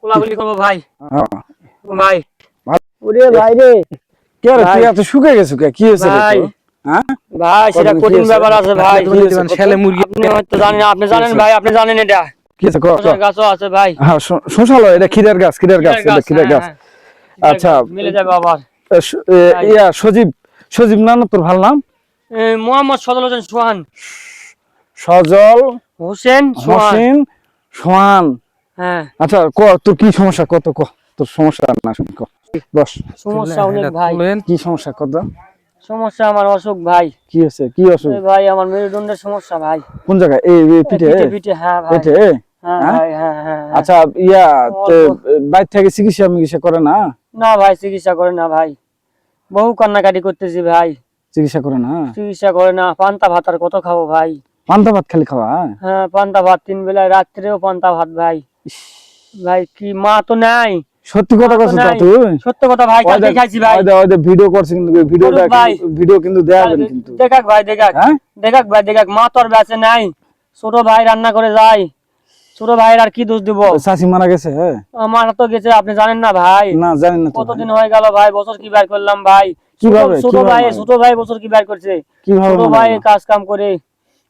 কোলাগুলি করব ভাই। ভাই। ওরে ভাই রে। কে রে তুই এত শুকে গেছো কে? কি হয়েছে ভাই। হ্যাঁ? ভাই সেটা কঠিন ব্যাপার আছে ভাই। কি ছেলে মুরগি আপনি হয়তো জানেন না, আপনি জানেন ভাই আপনি জানেন এটা। কি ক, ক। গাছও আছে ভাই। হ্যাঁ শোষালো এটা গাছ এটা হ্যাঁ, গাছ। আচ্ছা। মিলে যাবে আবার। ইয়া সজীব তোর ভালো নাম? মোহাম্মদ সদল হোসেন সোহান। সজল হোসেন সোহান। হোসেন সোহান। হ্যাঁ। আচ্ছা ক তোর কি সমস্যা? কত ক। তোর সমস্যা না শুনি ক। বস। সমস্যা অনেক ভাই। কি সমস্যা কত সমস্যা আমার অসুখ ভাই। কি হয়েছে? কি অসুখ? ভাই আমার মেরুদণ্ডের সমস্যা ভাই। কোন জায়গায়? এই পিঠে পিঠে পিঠে হ্যাঁ ভাই। পিঠে হ্যাঁ হ্যাঁ? ভাই হ্যাঁ হ্যাঁ হ্যাঁ। আচ্ছা ইয়া তো বাইরে থেকে চিকিৎসা মিকিৎসা করে না? না ভাই চিকিৎসা করে না ভাই। বহু কান্নাকাটি করতেছি ভাই। চিকিৎসা করে না? চিকিৎসা করে না। পান্তা ভাত আর কত খাব ভাই। পান্তা ভাত খালি খাওয়া হ্যাঁ? হ্যাঁ পান্তা ভাত তিন বেলায় রাত্রেও পান্তা ভাত ভাই। ভাই কি মা তো নাই। সত্যি কথা। তুই? সত্য কথা ভাই ওই কালকে দেখ- খাইছি ভাই। ওই ওই ভিডিও করছে কিন্তু ভিডিওটা ভিডিও কিন্তু কিন্তু দেখাক ভাই দেখাক। হ্যাঁ? দেখাক ভাই দেখাক। মা তো আর বেঁচে নাই। ছোট ভাই রান্না করে যায়। ছোট ভাইয়ের আর কি দোষ দিব? চাষি মারা গেছে হ্যাঁ? তো গেছে আপনি জানেন না ভাই? না জানি না কতদিন হয়ে গেল ভাই? বছর কি বের করলাম ভাই? ছোট- কীভাবে? ছোট ভাই ছোট ভাই বছর কি বের করছে? ছোট ভাই কাজ কাম করে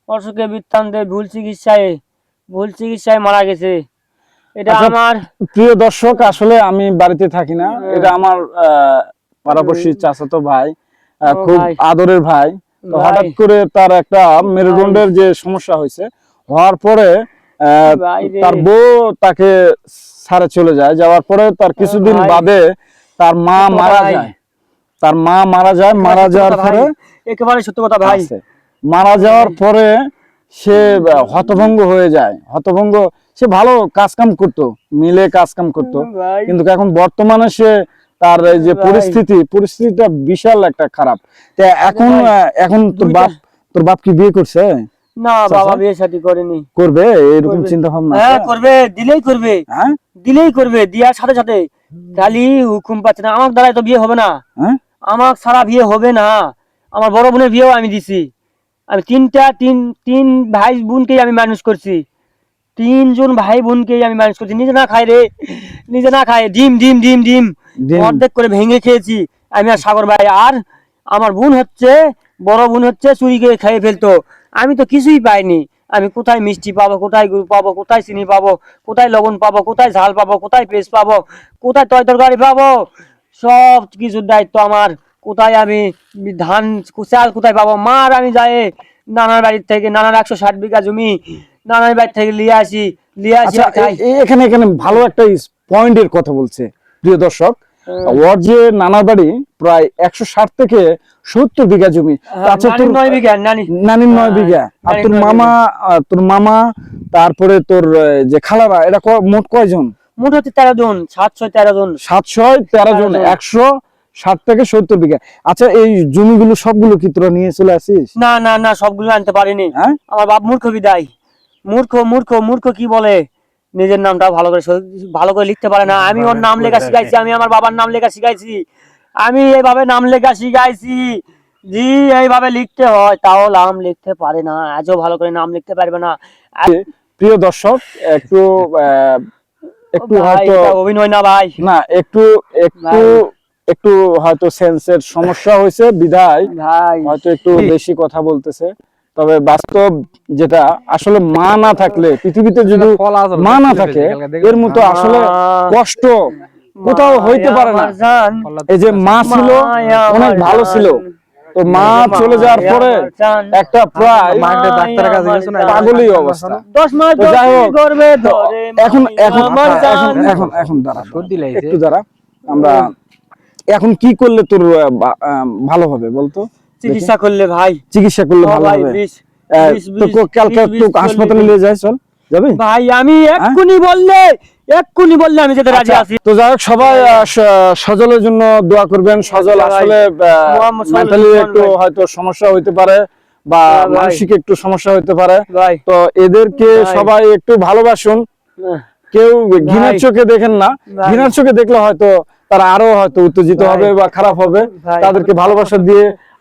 অসুখে বৃত্তান্তে ভুল চিকিৎসায় ভুল চিকিৎসায় মারা গেছে। এটা আচ্ছা, আমার প্রিয় দর্শক আসলে আমি বাড়িতে থাকি না। হ্যাঁ। এটা আমার আহ, পাড়াপড়শি চাচাতো ভাই খুব আদরের ভাই। তো হঠাৎ করে তার একটা মেরুদণ্ডের যে সমস্যা হয়েছে হওয়ার পরে। তার বউ তাকে ছাড়ে চলে যায়। যাওয়ার পরে তার কিছুদিন বাদে তার মা মারা যায়। তার মা মারা যায়। মারা যাওয়ার পরে একেবারে সত্য কথা ভাই। মারা যাওয়ার পরে সে হতভঙ্গ হয়ে যায়। হতভঙ্গ সে ভালো কাজ কাম করতো মিলে কাজ কাম করতো কিন্তু এখন বর্তমানে সে তার যে পরিস্থিতি পরিস্থিতিটা বিশাল একটা খারাপ। তা এখন এখন তোর বাপ তোর বাপ কি বিয়ে করছে? না বাবা বিয়ে শাদী করেনি। করবে? এরকম চিন্তা ভাবনা হ্যাঁ করবে। দিলেই করবে। হ্যাঁ? দিলেই করবে। দিয়ার সাথে সাথে। খালি হুকুম পাচ্ছে না। আমার দ্বারাই তো বিয়ে হবে না। আমার সারা বিয়ে হবে না। আমার বড় বোনের বিয়েও আমি দিছি। আমি তিনটা তিন তিন ভাই বোনকেই আমি মানুষ করছি। তিনজন ভাই বোনকেই আমি মানুষ করছি। নিজে না খাই রে। নিজে না খাই ডিম ডিম ডিম ডিম। অর্ধেক করে ভেঙে খেয়েছি। আমি আর সাগর ভাই। আর আমার বোন হচ্ছে বড় বোন হচ্ছে চুরি করে খেয়ে ফেলতো। আমি তো কিছুই পাইনি। আমি কোথায় মিষ্টি পাবো কোথায় গুড় পাবো কোথায় চিনি পাবো কোথায় লবণ পাবো কোথায় ঝাল পাবো কোথায় পেস্ট পাবো কোথায় তয় তরকারি পাবো? সব কিছুর দায়িত্ব আমার। কোথায় আমি ধান চাল কোথায় পাবো? মার আমি যাই নানার বাড়ির থেকে নানার একশো ষাট বিঘা জমি নানার বাড়ি থেকে লিয়ে আসি লিয়ে আসি আচ্ছা এখানে এখানে ভালো একটা পয়েন্টের কথা বলছে প্রিয় দর্শক। ওর যে নানার বাড়ি প্রায় একশো ষাট থেকে সত্তর বিঘা জমি। আচ্ছা নানির নয় বিঘা হ্যাঁ, আর তোর মামা তোর মামা তারপরে তোর যে খালারা এটা মোট কয়জন? মোট হচ্ছে তেরো জন সাতশো তেরো জন। সাতশো তেরো জন। একশো ষাট থেকে সত্তর বিঘা। আচ্ছা এই জমিগুলো সবগুলো কি তোরা নিয়ে চলে আসিস? না না না সবগুলো আনতে পারিনি। হ্যাঁ? আমার বাপ মূর্খ বিদায়। মূর্খ মূর্খ মূর্খ কি বলে? নিজের নামটা ভালো করে ভালো করে লিখতে পারে না। আমি ওর নাম লেখা শিখাইছি আমি আমার বাবার নাম লেখা শিখাইছি। আমি এইভাবে নাম লেখা শিখাইছি। জি এইভাবে লিখতে হয় তাও নাম লিখতে পারে না আজও ভালো করে নাম লিখতে পারবে না। প্রিয় দর্শক একটু একটু হয়তো অভিনয় না ভাই? না একটু একটু একটু হয়তো সেন্সের সমস্যা হয়েছে বিধায় ভাই। হয়তো একটু বেশি কথা বলতেছে। তবে বাস্তব যেটা আসলে মা না থাকলে পৃথিবীতে যদি মা না থাকে এর মতো আসলে কষ্ট কোথাও হইতে পারে না। এই যে মা ছিল অনেক ভালো ছিল। তো মা চলে যাওয়ার পরে একটা প্রায় মাকে ডাক্তারের কাছে পাগলই অবস্থা। দশ মাস তো যাই হোক, এখন এখন এখন এখন এখন দাঁড়া। একটু দাঁড়া আমরা এখন কি করলে তোর আহ, ভালো হবে বলতো? চিকিৎসা করলে ভাই। চিকিৎসা করলে ভালো হবে। তো কালকে তো হাসপাতালে নিয়ে যাই চল। যাবি? ভাই আমি এক্ষুনি বললে এক্ষুনি বললে আমি যেতে রাজি আচ্ছা, আছি। তো যাই হোক সবাই সজলের জন্য দোয়া করবেন। সজল আসলে মেন্টালি একটু হয়তো সমস্যা হইতে পারে বা হ্যাঁ, মানসিক একটু সমস্যা হইতে পারে। তো এদেরকে সবাই একটু ভালোবাসুন। কেউ ঘৃণার চোখে দেখেন না। ঘৃণার চোখে দেখলে হয়তো তারা আরও হয়তো উত্তেজিত হবে বা খারাপ হবে। তাদেরকে ভালোবাসা দিয়ে